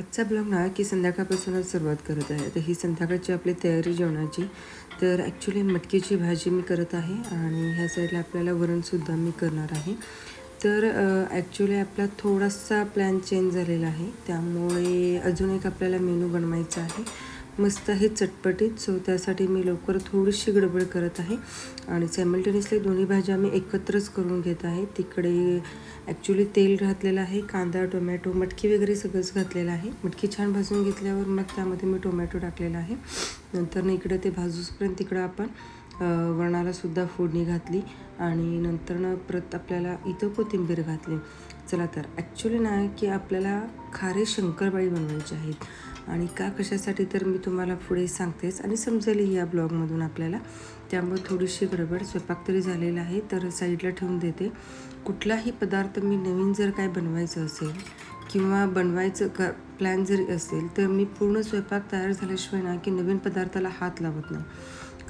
आजचा ब्लॉग ना की संध्याकाळपासूनच सुरुवात करत आहे. तर ही संध्याकाळची आपली तयारी जेवणाची. तर ॲक्च्युली मटकीची भाजी मी करत आहे आणि ह्या साईडला आपल्याला वरणसुद्धा मी करणार आहे. तर ॲक्च्युली आपला थोडासा प्लॅन चेंज झालेला आहे. त्यामुळे अजून एक आपल्याला मेनू बनवायचा आहे. मस्त आहे चटपटीत सो त्यासाठी मी लवकर थोडीशी गडबड करत आहे. आणि सायमल्टेनियसली दोन्ही भाज्या मी एकत्रच करून घेत आहे. तिकडे ॲक्च्युली तेल घातलेलं आहे कांदा टोमॅटो मटकी वगैरे सगळंच घातलेलं आहे. मटकी छान भाजून घेतल्यावर मग त्यामध्ये मी टोमॅटो टाकलेला आहे. नंतर इकडे ते भाजूसपर्यंत तिकडं आपण वरणालासुद्धा फोडणी घातली आणि नंतर परत आपल्याला इथं कोथिंबीर घातली. चला तर ॲक्च्युली ना की आपल्याला खारे शंकरबाळी बनवायचे आहेत. आणि का कशासाठी तर मी तुम्हाला पुढे सांगतेच आणि समजेलही या ब्लॉगमधून आपल्याला. त्यामुळे थोडीशी गडबड स्वयंपाक तरी झालेला आहे तर साईडला ठेवून देते. कुठलाही पदार्थ मी नवीन जर काय बनवायचं असेल किंवा बनवायचं क प्लॅन जरी असेल तर मी पूर्ण स्वयंपाक तयार झाल्याशिवाय ना की नवीन पदार्थाला हात लावत नाही.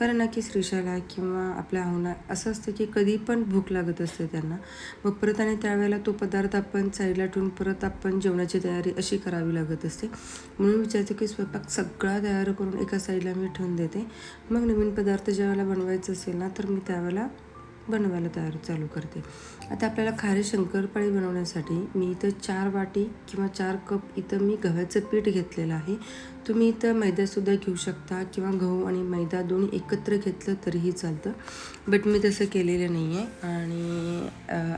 कारण ना की किंवा आपल्या आव्हाना असं असतं की कधी पण भूक लागत असते त्यांना. मग परत आणि त्यावेळेला तो पदार्थ आपण साईडला ठेवून परत आपण जेवणाची तयारी अशी करावी लागत असते. म्हणून विचारते की स्वयंपाक सगळा तयार करून एका साईडला मी ठेवून देते. मग नवीन पदार्थ ज्यावेळेला बनवायचं असेल ना तर मी त्यावेळेला बनवायला तयार चालू करते. आता आपल्याला खारी शंकरपाळी बनवण्यासाठी मी इथं चार वाटी किंवा चार कप इथं मी गव्हाचं पीठ घेतलेलं आहे. तुम्ही इथं मैदासुद्धा घेऊ शकता किंवा गहू आणि मैदा दोन्ही एकत्र घेतलं तरीही चालतं. बट मी तसं केलेलं नाही आहे आणि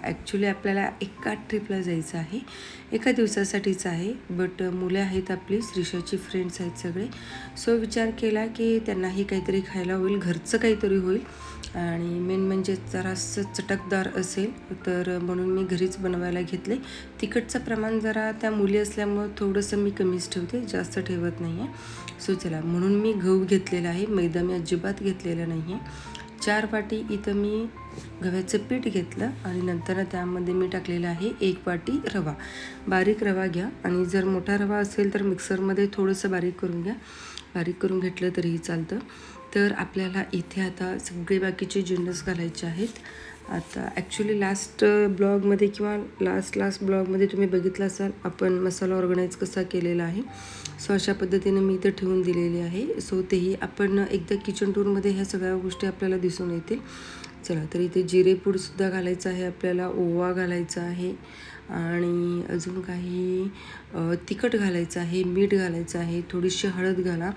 ॲक्च्युली आपल्याला एका ट्रिपला जायचं आहे. एका दिवसासाठीच आहे. बट मुलं आहेत आपली श्रीषाची फ्रेंड्स आहेत सगळे. सो विचार केला की त्यांनाही काहीतरी खायला होईल. घरचं काहीतरी होईल. आणि मेन म्हणजे जरासं चटकदार असेल तर म्हणून मी घरीच बनवायला घेतले. तिखटचं प्रमाण जरा त्या मुली असल्यामुळं थोडंसं मी कमीच ठेवते. जास्त ठेवत नाही. आहे सो चला म्हणून मी गहू घेतलेला आहे मैदा मी अजिबात घेतलेला नाही आहे चार वाटी इथं मी गव्याचं पीठ घेतलं आणि नंतर त्यामध्ये मी टाकलेलं आहे एक वाटी रवा. बारीक रवा घ्या आणि जर मोठा रवा असेल तर मिक्सरमध्ये थोडंसं बारीक करून घ्या. बारीक करून घेतलं तरीही चालतं. तर आपल्याला इथे आता सगळे बाकीचे जिन्नस घालायचे आहेत. आता ॲक्च्युली लास्ट ब्लॉगमध्ये किंवा लास्ट लास्ट ब्लॉगमध्ये तुम्ही बघितलं असाल आपण मसाला ऑर्गनाईज कसा केलेला आहे. सो अशा पद्धतीने मी इथं ठेवून दिलेली आहे. सो तेही आपण एकदा किचन टूरमध्ये ह्या सगळ्या गोष्टी आपल्याला दिसून येतील. चला तर इथे जिरेपूडसुद्धा घालायचं आहे आपल्याला ओवा घालायचा आहे आणि अजून काही तिखट घालायचं आहे मीठ घालायचं आहे थोडीशी हळद घाला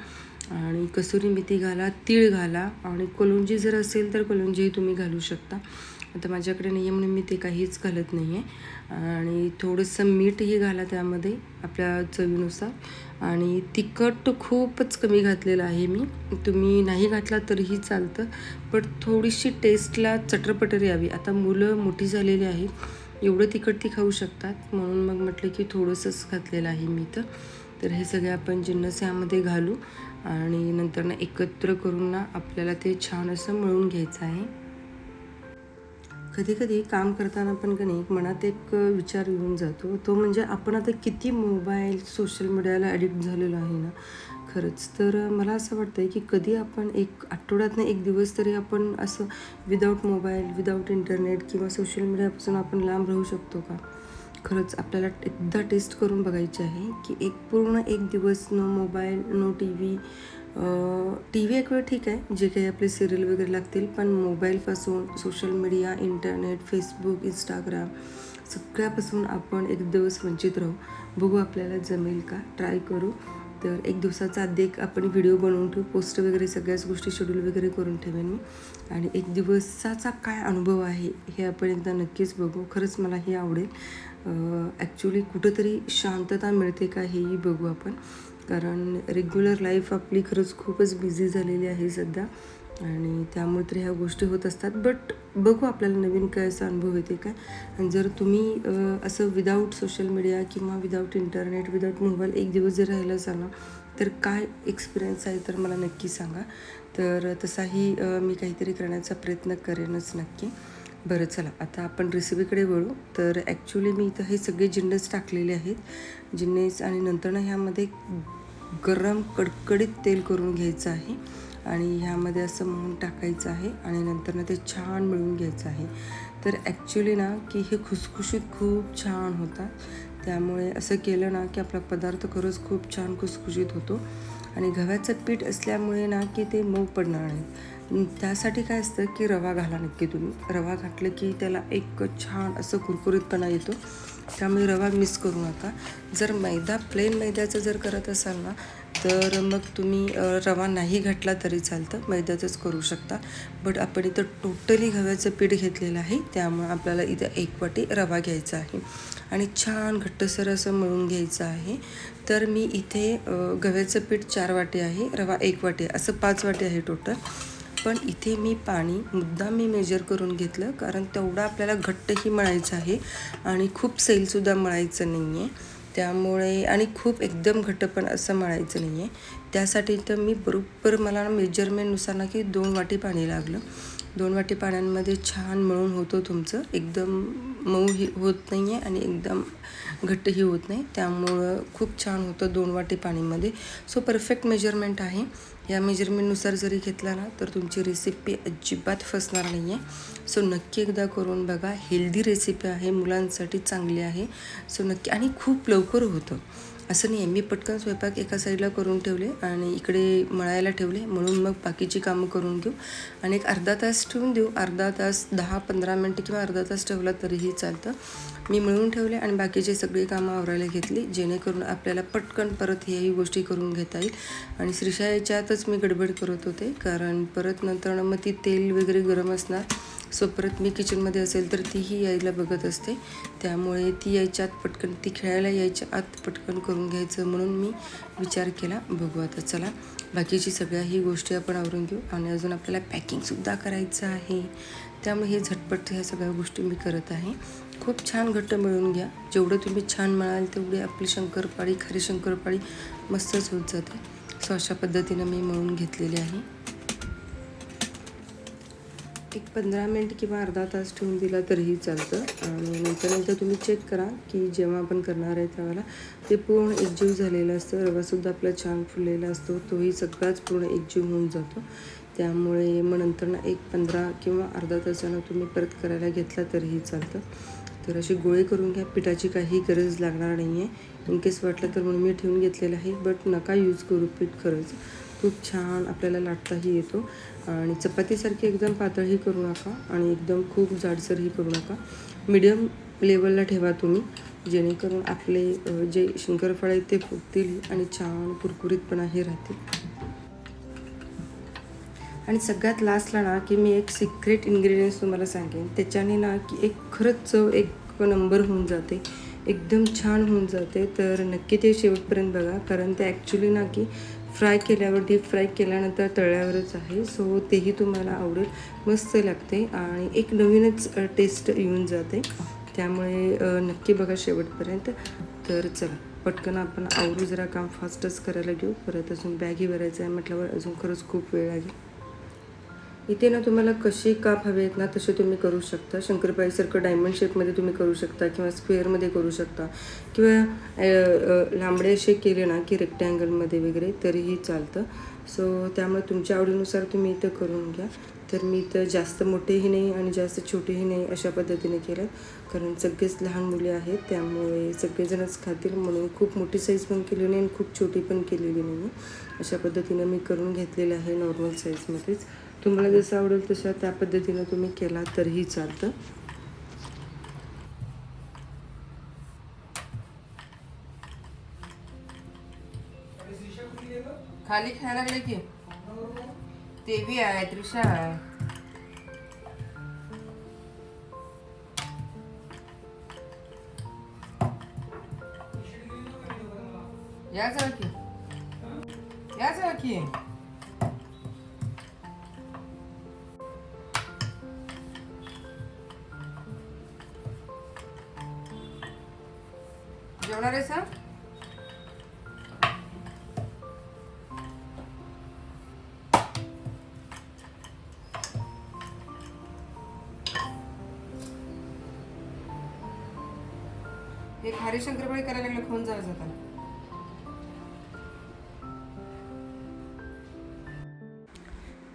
आणि कसुरी मेथी घाला तीळ घाला आणि कोलुंजी जर असेल तर कोलुंजीही तुम्ही घालू शकता. आता माझ्याकडे नाही आहे म्हणून मी ते काहीच घालत नाही आहे आणि थोडंसं मीठही घाला त्यामध्ये आपल्या चवीनुसार. आणि तिखट खूपच कमी घातलेलं आहे मी. तुम्ही नाही घातला तरीही चालतं पण थोडीशी टेस्टला चटरपटर यावी. आता मुलं मोठी झालेली आहेत एवढं तिखट ती खाऊ शकतात. म्हणून मग म्हटलं की थोडंसंच घातलेलं आहे मी तर. तर हे सगळे आपण जिन्नस यामध्ये घालू. आणि नंतर ना एकत्र करून ना आपल्याला ते छान असं मळून घ्यायचं आहे. कधी कधी काम करताना पण का नाही मनात एक विचार येऊन जातो. तो म्हणजे आपण आता किती मोबाईल सोशल मीडियाला ॲडिक्ट झालेलो आहे ना खरंच. तर मला असं वाटतं आहे की कधी आपण एक आठवड्यातनं एक दिवस तरी आपण असं विदाऊट मोबाईल विदाऊट इंटरनेट किंवा सोशल मीडियापासून आपण लांब राहू शकतो का? खरंच आपल्याला एकदा टेस्ट करून बघायची आहे की एक पूर्ण एक दिवस no mobile no T V T V एक वेळ ठीक आहे जे काही आपले सिरियल वगैरे लागतील पण मोबाईलपासून social media internet Facebook Instagram सगळ्यापासून आपण एक दिवस वंचित राहू. बघू आपल्याला जमेल का? ट्राय करू. तर एक दिवसाचा आधी एक आपण व्हिडिओ बनवून ठेवू. पोस्ट वगैरे सगळ्याच गोष्टी शेड्यूल वगैरे करून ठेवेन मी. आणि एक दिवसाचा काय अनुभव आहे हे आपण एकदा नक्कीच बघू. खरंच मला हे आवडेल. ॲक्च्युली कुठंतरी शांतता मिळते का हेही बघू आपण. कारण रेग्युलर लाईफ आपली खरंच खूपच बिझी झालेली आहे सध्या. आणि त्यामुळे तर ह्या गोष्टी होत असतात. बट बघू आपल्याला नवीन काय असा अनुभव येते काय. आणि जर तुम्ही असं विदाऊट सोशल मीडिया किंवा विदाऊट इंटरनेट विदाऊट मोबाईल एक दिवस जर राहिला असाल ना तर काय एक्सपिरियन्स आहे तर मला नक्की सांगा. तर तसाही मी काहीतरी करण्याचा प्रयत्न करेनच नक्की. बरं चला. आता आपण रेसिपीकडे वळू. तर ॲक्च्युली मी इथं हे सगळे जिन्नस टाकलेले आहेत. जिन्नस आणि नंतर ना ह्यामध्ये गरम कडकडीत तेल करून घ्यायचं आहे आणि ह्यामध्ये असं म्हणून टाकायचं आहे आणि नंतर ना ते छान मिळून घ्यायचं आहे. तर ॲक्च्युली ना की हे खुसखुशीत खूप छान होतात. त्यामुळे असं केलं ना की आपला पदार्थ खरंच खूप छान खुसखुशीत होतो. आणि गव्हाचं पीठ असल्यामुळे ना की ते मऊ पडणार नाही. त्यासाठी काय असतं की रवा घाला नक्की तुम्ही. रवा घातलं की त्याला एक छान असं कुरकुरीतपणा येतो. त्यामुळे रवा मिस करू नका. जर मैदा प्लेन मैद्याचं जर करत असाल ना तर मग तुम्ही रवा नाही घातला तरी चालतं. मैद्याचंच करू शकता. बट आपण इथं टोटली गव्याचं पीठ घेतलेलं आहे. त्यामुळे आपल्याला इथं एक वाटी रवा घ्यायचा आहे. आणि छान घट्टसर असं मळून घ्यायचं आहे. तर मी इथे गव्याचं पीठ चार वाटी आहे. रवा एक वाटी आहे. असं पाच वाटी आहे टोटल पण इथे मी पाणी मुद्दाम मी मेजर करून घेतलं कारण तेवढं आपल्याला घट्टही मळायचं आहे आणि खूप सैलसुद्धा मळायचं नाही आहे त्यामुळे आणि खूप एकदम घट्ट पण असं मळायचं नाही आहे त्यासाठी तर मी बरोबर मला मेजरमेंटनुसार ना की दोन वाटी पाणी लागलं. दोन वाटी पाण्यामध्ये छान मळून होतं तुमचं. एकदम मऊही होत नाही आहे आणि एकदम घट्टही होत नाही. त्यामुळं खूप छान होतं दोन वाटी पाणीमध्ये. सो परफेक्ट मेजरमेंट आहे. या मेजरमेंटनुसार जरी घेतला ना तर तुमची रेसिपी अजिबात फसणार नाही आहे सो नक्की एकदा करून बघा. हेल्दी रेसिपी आहे मुलांसाठी चांगली आहे. सो नक्की आणि खूप लवकर होतं. असं नाही आहे. मी पटकन स्वयंपाक एका साईडला करून ठेवले आणि इकडे मळायला ठेवले. म्हणून मग बाकीची कामं करून घेऊ. आणि एक अर्धा तास ठेवून देऊ. अर्धा तास दहा पंधरा मिनटं किंवा अर्धा तास ठेवला तरीही चालतं. मी मिळून ठेवले आणि बाकीची सगळी कामं आवरायला घेतली. जेणेकरून आपल्याला पटकन परत ह्याही गोष्टी करून घेता येईल. आणि श्रीषा याच्यातच मी गडबड करत होते. कारण परत नंतर मग ती तेल वगैरे गरम असणार. सो परत मी किचनमध्ये असेल तर तीही यायला बघत असते. त्यामुळे ती यायच्या आत पटकन ती खेळायला यायच्या आत पटकन करून घ्यायचं म्हणून मी विचार केला बघू आता चला. बाकीची सगळ्याही गोष्टी आपण आवरून घेऊ. आणि अजून आपल्याला पॅकिंगसुद्धा करायचं आहे. त्यामुळे हे झटपट ह्या सगळ्या गोष्टी मी करत आहे. खूप छान घट्ट मिळून घ्या. जेवढं तुम्ही छान म्हणाल तेवढी आपली शंकरपाळी खरी शंकरपाळी मस्तच होत जाते. सो अशा पद्धतीनं मी मळून घेतलेली आहे. एक पंधरा मिनिट किंवा अर्धा तास ठेवून दिला तरीही चालतं. आणि नंतर नंतर तुम्ही चेक करा की जेव्हा आपण करणार आहे त्यावेळेला ते पूर्ण एकजीव झालेलं असतं. रवासुद्धा आपला छान फुललेला असतो. तोही सगळाच पूर्ण एकजीव होऊन जातो. त्यामुळे मग नंतर ना एक पंधरा किंवा अर्धा तासानं तुम्ही परत करायला घेतला तरीही चालतं. तर असे गोळे करून घ्या. पिठाची काही गरज लागणार नाही आहे इनकेस वाटलं तर म्हणून मी ठेवून घेतलेलं आहे. बट नका यूज करू पीठ खरंच. खूप छान आपल्याला लाटताही येतो. आणि चपातीसारखी एकदम पातळही करू नका आणि एकदम खूप जाडसरही करू नका. मीडियम लेवलला ठेवा तुम्ही जेणेकरून आपले जे शंकरफळ आहेत ते फुगतील आणि छान कुरकुरीतपणाही राहतील. आणि सगळ्यात लास्टला ना की मी एक सिक्रेट इन्ग्रेडियंट्स तुम्हाला सांगेन. त्याच्याने ना की एक खरंच चव एक नंबर होऊन जाते. एकदम छान होऊन जाते. तर नक्की ते शेवटपर्यंत बघा. कारण ते ॲक्च्युली ना की फ्राय केल्यावर डीप फ्राय केल्यानंतर तळ्यावरच आहे. सो तेही तुम्हाला आवडेल. मस्त लागते. आणि एक नवीनच टेस्ट येऊन जाते. त्यामुळे नक्की बघा शेवटपर्यंत. तर चला पटकन आपण आवरू. जरा काम फास्टच करायला घेऊ. परत अजून बॅगही भरायचं आहे म्हटल्यावर अजून खरंच खूप वेळ लागेल. इथे ना तुम्हाला कसे काप हवे आहेत ना तसे तुम्ही करू शकता. शंकरपाळीसारखं डायमंड शेपमध्ये तुम्ही करू शकता किंवा स्क्वेअरमध्ये करू शकता. किंवा लांबडे असे केले ना की रेक्टँगलमध्ये वगैरे तरीही चालतं. सो त्यामुळे तुमच्या आवडीनुसार तुम्ही इथं करून घ्या. तर मी इथं जास्त मोठेही नाही आणि जास्त छोटेही नाही अशा पद्धतीने केलं. कारण सगळेच लहान मुले आहेत त्यामुळे सगळेजणच खातील. म्हणून खूप मोठी साईज पण केली नाही आणि खूप छोटी पण केलेली नाही. अशा पद्धतीनं मी करून घेतलेलं आहे नॉर्मल साईजमध्येच तुम्हाला जसं आवडेल तशा त्या पद्धतीनं तुम्ही केला तरीही चालतं. खाली खायला लागले की? ते बी आहे त्रिषा आहे. या जा की. या जा की. जेवणार आहे सर हे खारी शंकरपाळी करायला लागलं खाऊन जायचं आता.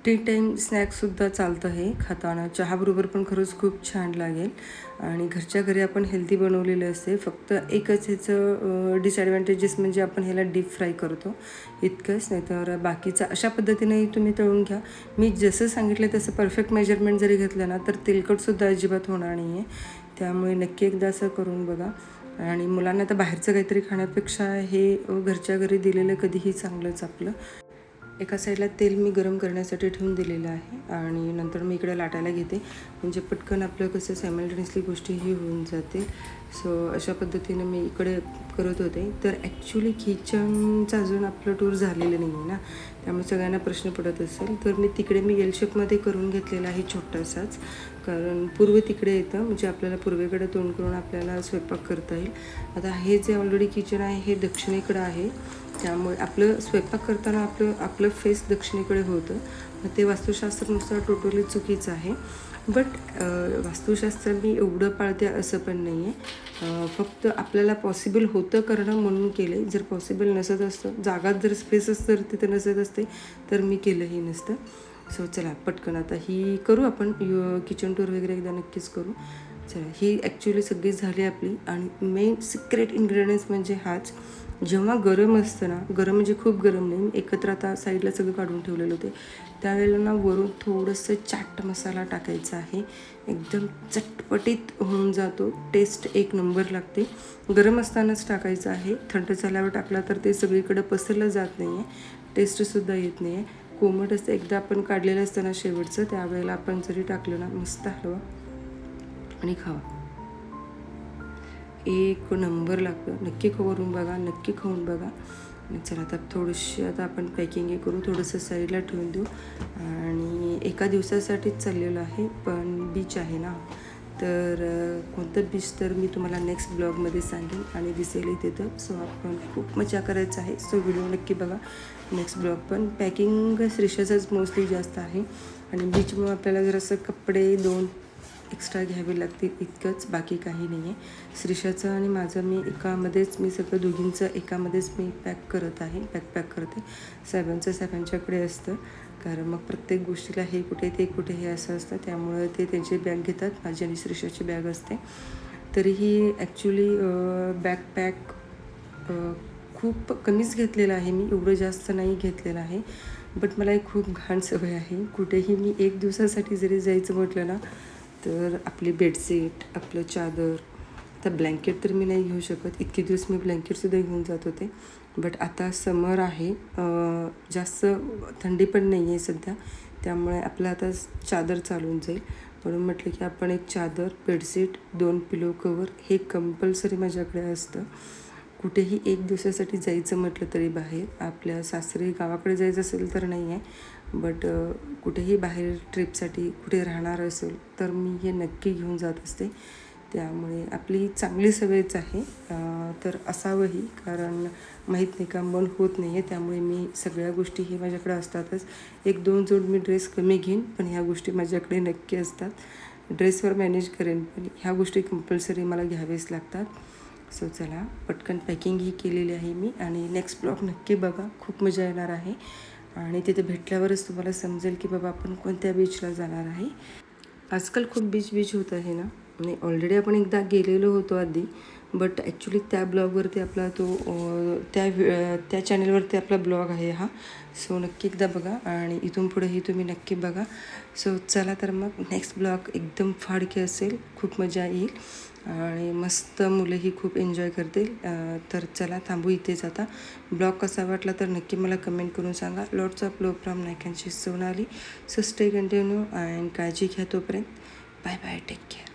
टी टाईम स्नॅक्ससुद्धा चालतं आहे खाताना. चहाबरोबर पण खरंच खूप छान लागेल. आणि घरच्या घरी आपण हेल्दी बनवलेलं असते. फक्त एकच ह्याचं डिसॲडव्हान्टेजेस म्हणजे आपण ह्याला डीप फ्राय करतो. इतकंच नाही तर बाकीचं अशा पद्धतीनेही तुम्ही तळून घ्या. मी जसं सांगितलं तसं परफेक्ट मेजरमेंट जरी घेतलं ना तर तेलकटसुद्धा अजिबात होणार नाही आहे त्यामुळे नक्की एकदा असं करून बघा. आणि मुलांना तर बाहेरचं काहीतरी खाण्यापेक्षा हे घरच्या घरी दिलेलं कधीही चांगलंच आपलं. एका साईडला तेल मी गरम करण्यासाठी ठेवून दिलेलं आहे आणि नंतर मी इकडे लाटायला घेते. म्हणजे पटकन आपलं कसं सायमल्टेनियसली गोष्टीही होऊन जाते सो अशा पद्धतीनं मी इकडे करत होते. तर ॲक्च्युली किचनचं अजून आपलं टूर झालेलं नाही आहे ना. त्यामुळे सगळ्यांना प्रश्न पडत असेल. तर मी तिकडे मी येलशेपमध्ये करून घेतलेला आहे छोटासाच. कारण पूर्व तिकडे येतं. म्हणजे आपल्याला पूर्वेकडे तोंड करून आपल्याला स्वयंपाक करता येईल. आता हे जे ऑलरेडी किचन आहे हे दक्षिणेकडं आहे. त्यामुळे आपलं स्वयंपाक करताना आपलं आपलं फेस दक्षिणेकडे होतं. मग ते वास्तुशास्त्रानुसार टोटली चुकीचं आहे. बट वास्तुशास्त्र मी एवढं पाळते असं पण नाही आहे फक्त आपल्याला पॉसिबल होतं करणं म्हणून केले जर पॉसिबल नसत असतं जागात जर स्पेस असतं तर तिथं नसत असते तर मी केलंही नसतं. सो चला पटकन आता ही करू आपण. किचन टूर वगैरे एकदा नक्कीच करू. चला ही ॲक्च्युली सगळी झाली आपली. आणि मेन सिक्रेट इन्ग्रेडियंट्स म्हणजे हाच. जेव्हा गरम असतं ना गरम म्हणजे खूप गरम नाही एकत्र आता साईडला सगळं काढून ठेवलेलं होते. त्यावेळेला ना वरून थोडंसं चाट मसाला टाकायचा आहे. एकदम चटपटीत होऊन जातो. टेस्ट एक नंबर लागते. गरम असतानाच टाकायचं आहे. थंड झाल्यावर टाकला तर ते सगळीकडे पसरलं जात नाही आहे टेस्टसुद्धा येत नाही आहे कोमट असतं. एकदा आपण काढलेलं असतं ना शेवटचं त्यावेळेला आपण जरी टाकलं ना मस्त हलवा आणि खावा. एक नंबर लागतं. नक्की करून बघा नक्की खाऊन बघा. चला आता थोडीशी आता आपण पॅकिंग करू. थोडंसं साईडला ठेवून देऊ. आणि एका दिवसासाठीच चाललेलं आहे पण बीच आहे ना. तर कोणतं बीच तर मी तुम्हाला नेक्स्ट ब्लॉगमध्ये सांगेन आणि दिसेल तिथं सो आपण खूप मजा करायचं आहे. सो व्हिडिओ नक्की बघा. नेक्स्ट ब्लॉग पण. पॅकिंग श्रीषाचंच मोस्टली जास्त आहे. आणि बीचमुळे आपल्याला जरासं कपडे दोन एक्स्ट्रा घ्यावे लागतील इतकंच बाकी काही नाही आहे श्रीषाचं आणि माझं मी एकामध्येच मी सगळं दोघींचं एकामध्येच मी पॅक करत आहे पॅक पॅक करते. साहेबांचं साहेबांच्याकडे असतं. कारण मग प्रत्येक गोष्टीला हे कुठे ते कुठे हे असं असतं. त्यामुळं ते त्यांची बॅग घेतात. माझी आणि श्रीषाची बॅग असते. तरीही ॲक्च्युली बॅग पॅक खूप कमीच घेतलेलं आहे मी. एवढं जास्त नाही घेतलेलं आहे. बट मला एक खूप घाण सवय आहे. कुठेही मी एक दिवसासाठी जरी जायचं म्हटलं ना तर आपली बेडशीट आपलं चादर आता ब्लँकेट तर मी नाही घेऊ शकत. इतके दिवस मी ब्लँकेटसुद्धा घेऊन जात होते. बट आता समर आहे. जास्त थंडी पण नाही आहे सध्या. त्यामुळे आपलं आता चादर चालून जाईल. म्हणून म्हटलं की आपण एक चादर बेडशीट दोन पिलो कवर हे कंपल्सरी माझ्याकडे असतं. कुठेही एक दिवसासाठी जायचं म्हटलं तरी बाहेर. आपल्या सासरी गावाकडे जायचं असेल तर नाही आहे बट uh, कुठेही बाहेर ट्रिपसाठी कुठे राहणार असेल तर मी हे नक्की घेऊन जात असते. त्यामुळे आपली चांगली सवयच आहे. तर असावंही कारण माहीत नाही का मन होत नाही आहे त्यामुळे मी सगळ्या गोष्टी हे माझ्याकडे असतातच. एक दोन जोड मी ड्रेस कमी घेईन पण ह्या गोष्टी माझ्याकडे नक्की असतात. ड्रेसवर मॅनेज करेन पण ह्या गोष्टी कंपल्सरी मला घ्यावेच लागतात. सो चला पटकन पॅकिंग ही केलेली आहे मी. आणि नेक्स्ट ब्लॉग नक्की बघा. खूप मजा येणार आहे. आणि तिथे भेटल्यावरच तुम्हाला समजेल की बाबा आपण कोणत्या बीचला जाणार आहे. आजकाल खूप बीच बीच होत आहे ना. आणि ऑलरेडी आपण एकदा गेलेलो होतो आधी बट ॲक्च्युली त्या ब्लॉगवरती आपला तो त्या त्या चॅनलवरती आपला ब्लॉग आहे हा. सो नक्की एकदा बघा आणि इथून पुढेही तुम्ही नक्की बघा. सो चला तर मग नेक्स्ट ब्लॉग एकदम फाडके असेल खूप मजा येईल. आणि मस्त मुलंही खूप एन्जॉय करतील. तर चला थांबू इथेच आता. ब्लॉग कसा वाटला तर नक्की मला कमेंट करून सांगा. Lots of love from नायकांची Sonali so stay continue and काळजी घ्या तोपर्यंत. Bye bye take care